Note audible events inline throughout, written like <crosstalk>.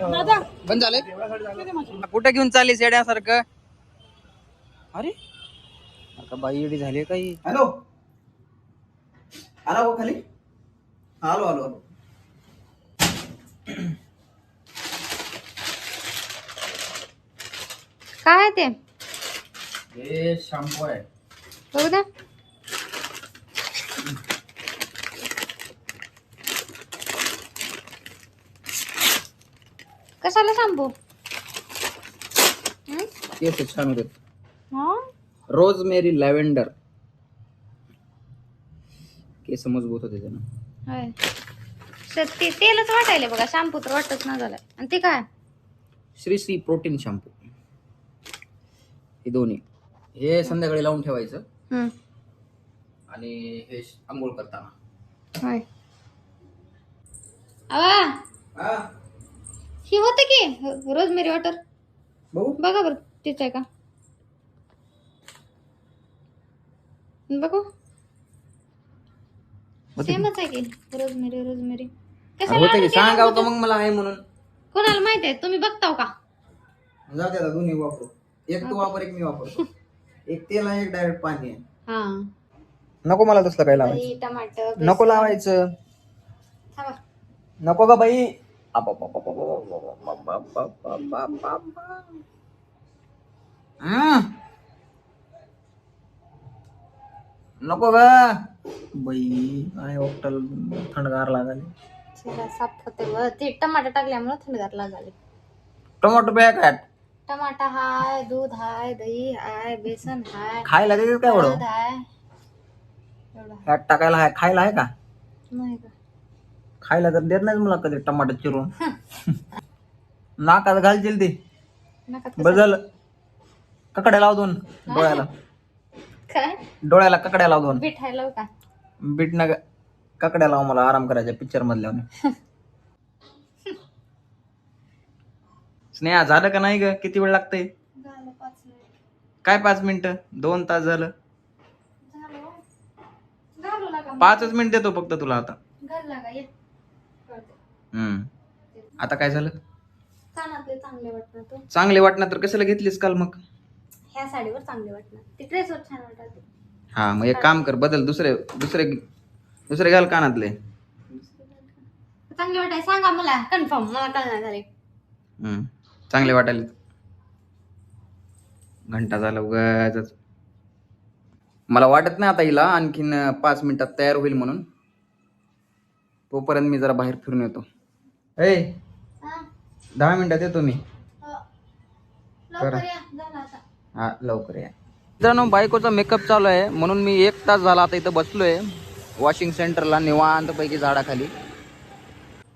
दादा. बंद झाले? कुठे घेऊन चाललीस येड्यासारखं? अरे. का बाई येडी झाली काही. हॅलो. आला हो खाली? आलो आलो आलो. काय आहे ते? हे शॅम्पू आहे. बघू द्या. कशाला शॅम्पू? केस छान होते. हा रोज मेरी लॅव्हेंडर केस मजबूत होते त्यानं. ते तेलच वाटायले बघा शॅम्पू तर वाटत ना झालाय आणि ते काय? Shri Shri protein shampoo. हे दोन्ही. हे संध्याकाळी लावून ठेवायचं. आणि हे आंघोळ करताना. होय. आवा. हा होते की? रोजमेरी वॉटर बघू. बघा बरं तीच आहे का? बघू. सेमच आहे की? Rosemary rosemary. अरे होते की? सांगाव का होतं? मग मला आहे म्हणून? कोणाला माहीत आहे? तुम्ही बघताव का? जाऊ दोन्ही वापरू. एक तू वापर एक मी वापरतो एक तेल आहे एक डायरेक्ट पाणी आहे. हा. नको मला तसलं काय लावायचं. टमाटर नको लावायचं. थांबा. नको का बाई. नको ग बाई काय हॉटेल थंडगार लागाले साफ होते व ते टमाटर टाकल्यामुळे थंडगार लागाले टोमॅटो बॅग काय टमाटा हाय दूध हाय दही हाय बेसन हाय खायला देतात काय हळद एवढं हाय एवढं टाकायला आहे खायला आहे का नाही का खायला तर देत नाही मला कधी टमाटर चिरून. नाकात घालशील ती. नका बदल. ककड्या लाव दोन डोळ्याला. काय? डोळ्याला ककड्या लाव दोन. बिठायला का? बीट न ककड्या लाव मला आराम करायच्या पिक्चर मधल्या स्नेहा झालं का नाही ग? किती वेळ लागतंय? झालं पाच मिनिट. काय पाच मिनिटं? दोन तास झालं. झालं. घालू लागा पाचच मिनिट देतो फक्त तुला आता. हम्म. आता काय झालं? चांगले वाटणार तो. चांगले वाटणार तर कशाला घेतलीस काल मग? ह्या साडीवर चांगले वाटणार. ते ड्रेसवर छान वाटत हा मग एक काम कर बदल दुसरे दुसरे दुसरे घाल कानातले. चांगले वाटाय सांगा मला कन्फर्म मला कळणार झाले. हम्म चांगले वाटायले. घंटा झाला उगाच मला वाटत नाही आता हिला आणखीन पाच मिनिटात तयार होईल म्हणून. तोपर्यंत मी जरा बाहेर फिरून येतो. ए हा, दहा मिनिटात येतो मी. हो. हा लवकर या. मित्रांनो बायकोचा मेकअप चालू आहे. म्हणून मी एक तास झाला आता इथं बसलोय. वॉशिंग सेंटरला निवांत पैकी झाडाखाली.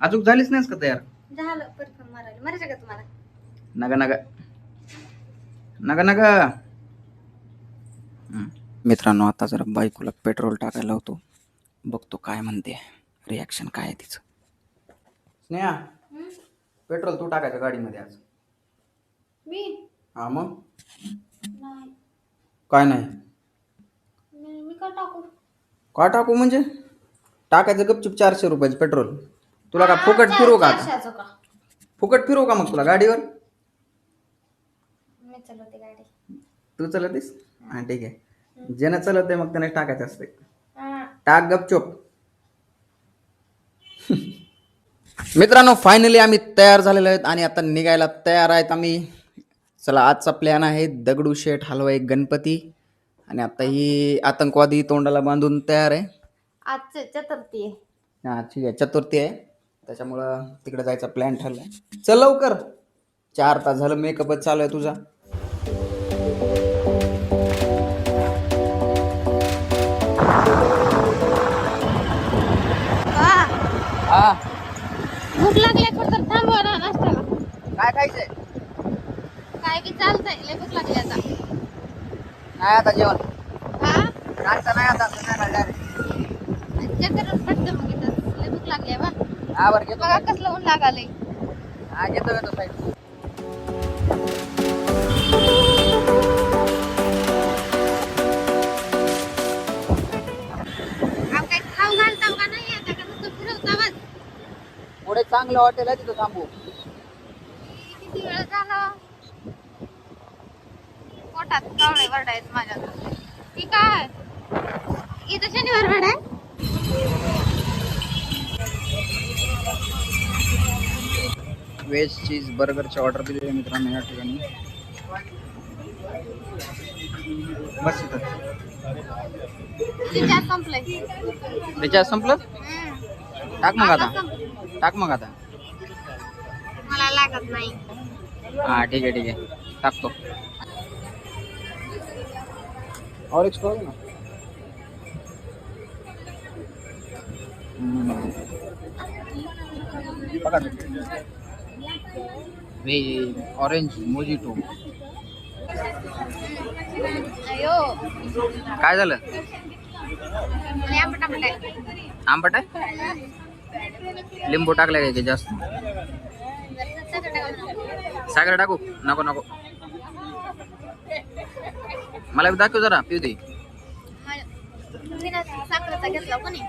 अजून झालीच नाहीस का तयार? झालं. परफ्यूम मारायला. मारायचं का तुम्हाला? नगा नगा. नगा नगा. मित्रांनो आता जरा बायकोला पेट्रोल टाकायला होतो बघतो काय म्हणते. रिॲक्शन काय आहे तिचं. स्नेहा? पेट्रोल तू टाकायचं गाडीमध्ये आज. मी? हा मग? नाही. काय नाही? मी का टाकू? का टाकू म्हणजे? टाकायचं गपचूप चारशे रुपयाचं पेट्रोल. तुला का फुकट फिरू का आता? चारशेचं का? फुकट फिरू का मग तुला गाडीवर? मी चालवते गाडी. तू चलतेस हा ठीक आहे. ज्यानं चलत मग त्याने टाकायचं असते हा. टाक गपचूप. मित्रांनो फायनली आम्ही तयार झालेलो आहेत आणि आता निघायला तयार आहेत आम्ही. चला आजचा प्लॅन आहे दगडूशेठ हलवा एक गणपती. आणि आता ही आतंकवादी तोंडाला बांधून तयार आहे. आजचे चतुर्थी आहे. हा ठीक आहे. चतुर्थी आहे. त्याच्यामुळं तिकडे जायचा प्लॅन ठरलाय. चल लवकर. चार तास झालं मेकअपच चालू आहे तुझा. भूक लागली तर थांबवा ना नाश्त्याला. काय खायचंय? काय बी चालतंय लय भूक लागली आता. नाही आता जेवण. हा? नाश्ता नाही आता संध्याकाळी direct. चक्कर पडतं मग इथं लय भूक लागली बा. हा बरं घेतो. बघा कसलं ऊन लागालंय. हा घेतो घेतो साईड पुढे चांगलं हॉटेल आहे तिथं थांबू. किती वेळ झाला? पोटात कावळे वरडायच माझ्या. ती काय? इथं शनिवार वाडा आहे? व्हेज चीज बर्गरची ऑर्डर दिली आहे मित्रांनो या ठिकाणी. बस इथं. रिचार्ज संपलंय. रिचार्ज संपलं. टाक मग आता संपलं. टाक मग आता. मला लागत नाही. हा ठीक आहे ठीक आहे. टाकतो. और एक स्टॉल ना ऑरेंज मोजिटो अयो. काय झालं? आंबट आंबट आहे. लिंबू टाकला काय की जास्त? जरासं साखर टाकू? नको नको. मला बी दाखव जरा पिऊ दे. माझ्या- बिना साखरेचा घेतला कोणी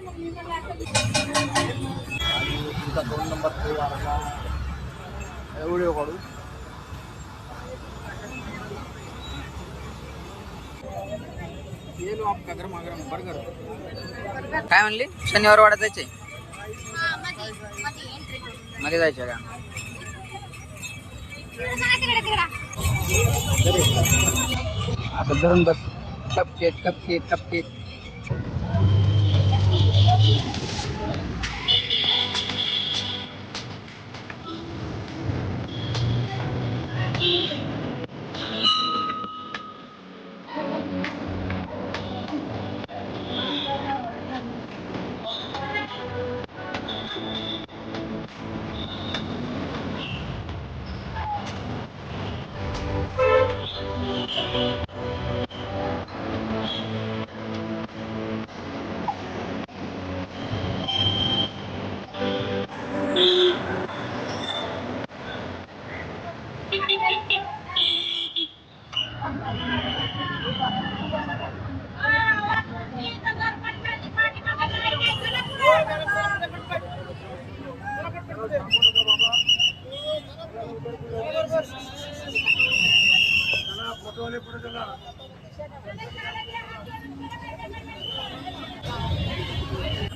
दोन नंबर व्हिडिओ काढू काय म्हणली? शनिवार वाडा जायचे हा, मध्ये- जायचं का? आता धरून बस. कपकेक कपकेक कपकेक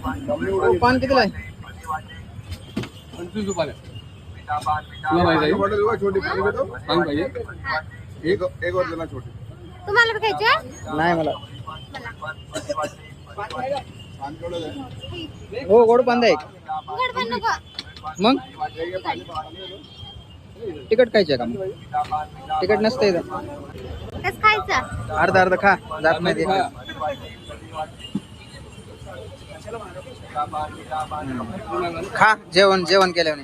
पान कितीला आहे? पंचवीस रुपयाला. तुला माहिती आहे? छोटी सांग पाहिजे. एक एक और देना छोटी. तुम्हाला बी खायची आहे? नाही मला. हो गोड पांदा एक. उघड पण नको. मग? तिकट खायचं का मग? तिकट नसतं इथं. कसं खायचं? अर्धा अर्धा खा. जात नाही ते. खा जेवण जेवण केल्याने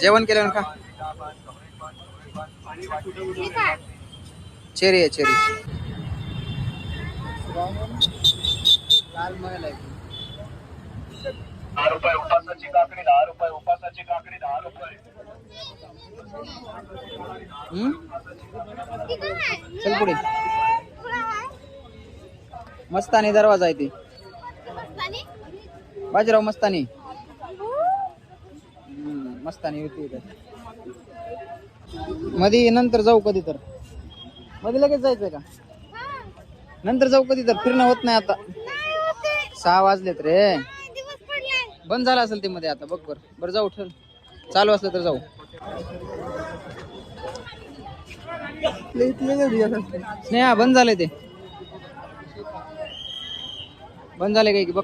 जेवण केल्याने खा चेरी आहे चेरी लाल महल आहे हम्म? ती काय आहे? चल पुढे. मस्तानी दरवाजा आहे ती. मस्तानी? बाजीराव मस्तानी. हम्म, मस्तानी होती इथं. मध्ये नंतर जाऊ कधी तर. मध्ये लगेच जायचंय का? हा. नंतर जाऊ कधी तर फिरणं होत नाही आता. सहा वाजलेत रे. नाही, दिवस पडलाय. बंद झालं असेल ते मध्ये आता बघ बर. बरं जाऊ ठेव. चालू असलं तर जाऊ. स्नेहा बंद झालंय ते. बंद झालंय काय की बघ.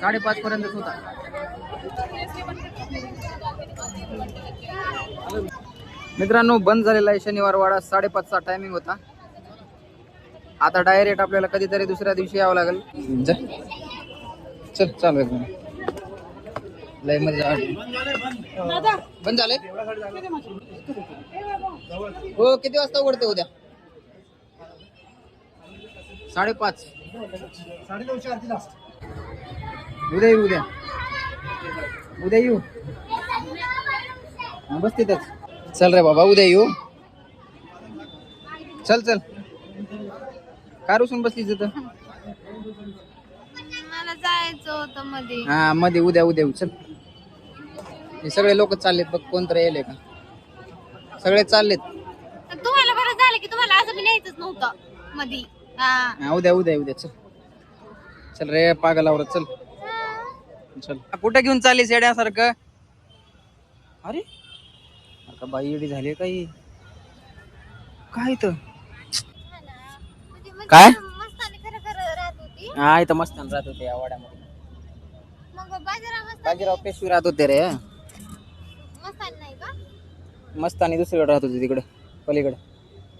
साडेपाच पर्यंतच होता. मित्रांनो बंद झालेला आहे शनिवार वाडा. साडेपाचचा टायमिंग होता. आता डायरेक्ट आपल्याला कधीतरी दुसऱ्या दिवशी यावं लागेल. चल चालू लयमध्ये जा. बंद झाले? हो किती वाजता उघडते उद्या? साडेपाच. उद्या येऊ उद्या. उद्या येऊ. हा, बस तिथंच. चल रे बाबा उद्या येऊ. चल चल. का रुसून बसलीस तिथं मला जायचं होतं मध्ये हा मध्ये उद्या उद्या येऊ. चल. हे सगळे लोक चाललेत बघ कोणतरी येले का? सगळे चाललेत. तर तुम्हाला बरं झालं की तुम्हाला असं न्यायचंच नव्हतं मधी. हा. हा, उद्या उद्या उद्या. चल. चल रे पागलावर चल. चल. कुठं घेऊन चाललीस येड्यासारखं? अरे अरे का बाई येडी झाली काही? काय तर काय? हा इथं मस्त राहत होते या वाड्यामध्ये. मग बाजारा मस्त बाजीराव पेशवी राहत होते रे. मस्तानी मस्त आणि दुसरीकडे राहत होते तिकडे पलीकडे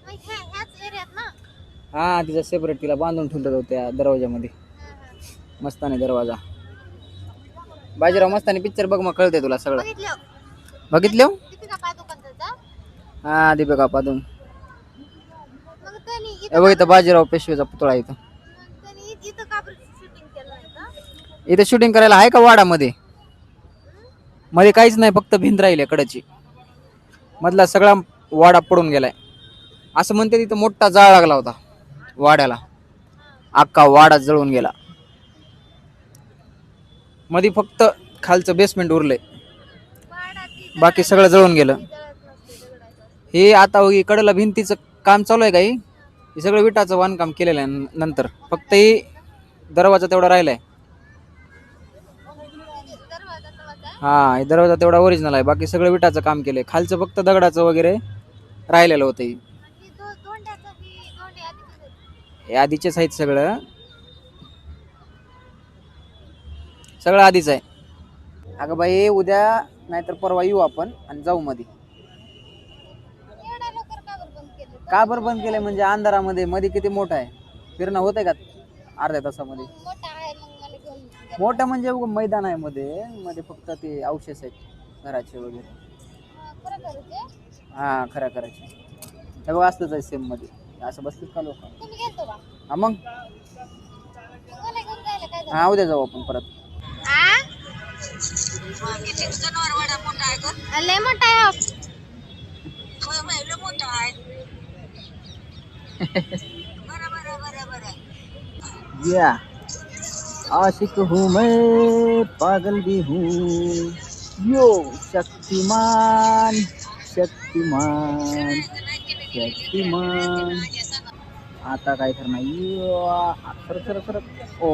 मग ह्या ह्याच एरियात ना हा तिचा सेपरेट तिला बांधून ठेवलं होतं त्या दरवाजामध्ये. मस्तानी दरवाजा. बाजीराव मस्तानी पिक्चर बघ मग कळते तुला सगळं. बघितलं. हो? दीपिका पादून बघ इथं बाजीराव पेशवेचा पुतळा इथं. इथे शूटिंग करायला आहे का वाडामध्ये? मध्ये काहीच नाही फक्त भिंत राहिली कडची. मधला सगळा वाडा पडून गेलाय. असं म्हणते तिथं मोठा जाळ लागला होता. वाड्याला. अख्खा वाडा जळून गेला. मध्ये फक्त खालचं बेसमेंट उरलंय. बाकी सगळं जळून गेलं. हे आता ही कडला भिंतीचं काम चालू आहे काही हे? सगळं विटाचं बांधकाम केलेलं आहे न- नंतर. फक्त हे दरवाजा तेवढा राहिलाय. आहे हा हे दरवाजा तेवढा ओरिजिनल आहे. बाकी सगळं विटाचं काम केलंय. खालचं फक्त दगडाचं वगैरे राहिलेलं होतं हे. ही दो दोंड्याचं ही दोंडे आधी हे आधीचेच आहेत सगळं. सगळं आधीच आहे. अगं बाई उद्या नाहीतर परवा येऊ आपण आणि जाऊ मध्ये का बरं बंद केलं केलंय? म्हणजे अंधारामध्ये. मध्ये किती मोठं आहे? फिरणं होतंय का अर्ध्या तासामध्ये? मोठा आहे म्हणजे मैदान आहे मध्ये मध्ये फक्त ते अवशेष आहेत घराचे वगैरे. हा, खरं हा करायचे हे बघ असलंच आहे सेममध्ये असं बसलीत का लोक? तुम्ही गेलतो का? हा मग? मग मला घेऊन जायला काय झालं हा उद्या जाऊ आपण परत. आ? लय मोठा आहे हो. या. आशिक हूँ मैं पागल भी हूँ. यो शक्तिमान शक्तिमान. मग आता काय करणार? नाही सर सर सर ओ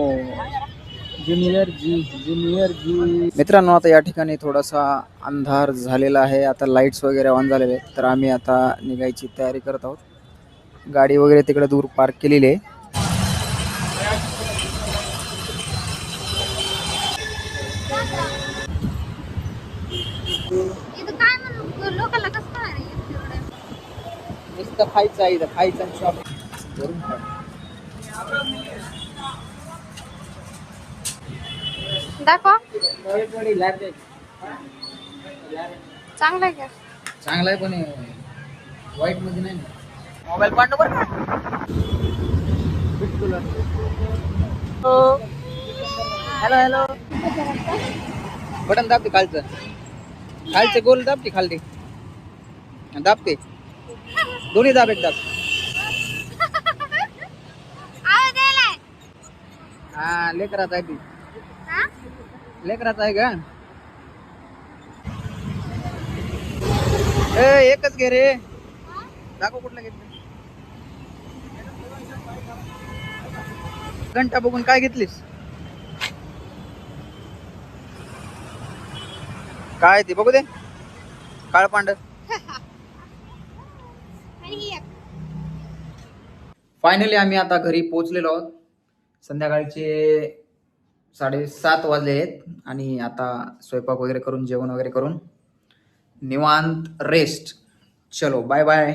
ज्युनियर जी ज्युनियर जी मित्रांनो आता या ठिकाणी थोडासा अंधार झालेला आहे. आता लाईट्स वगैरे ऑन झालेले आहेत. तर आम्ही आता निघायची तयारी करत आहोत. गाडी वगैरे तिकडे दूर पार्क केलेली आहे इथं काय म्हणून लोकांना कसं काय रे एवढं? नुसतं खायचं आहे इथं खायचं आणि शॉपिंग दाखव. चांगलं आहे का? चांगला आहे पण वाईटमध्ये नाही मोबाईल पांडव बरं हॅलो हॅलो. बटन दाबते खालचं. खालचे गोल दाबते खालते. दाबते. दोन्ही दाब एक दाब आवाज यायलाय. हा लेकराचा आहे ती. हा? लेकराचा आहे का? ए एकच घे रे. दाखव कुठला घेतलं. घंटा बघून काय घेतलीस? काय ती बघू दे. काळ पांढर <laughs> आणि ही एक. फायनली आम्ही आता घरी पोहोचलेलो आहोत. संध्याकाळचे साडेसात वाजले आहेत आणि आता स्वयंपाक वगैरे करून जेवण वगैरे करून निवांत रेस्ट चलो बाय बाय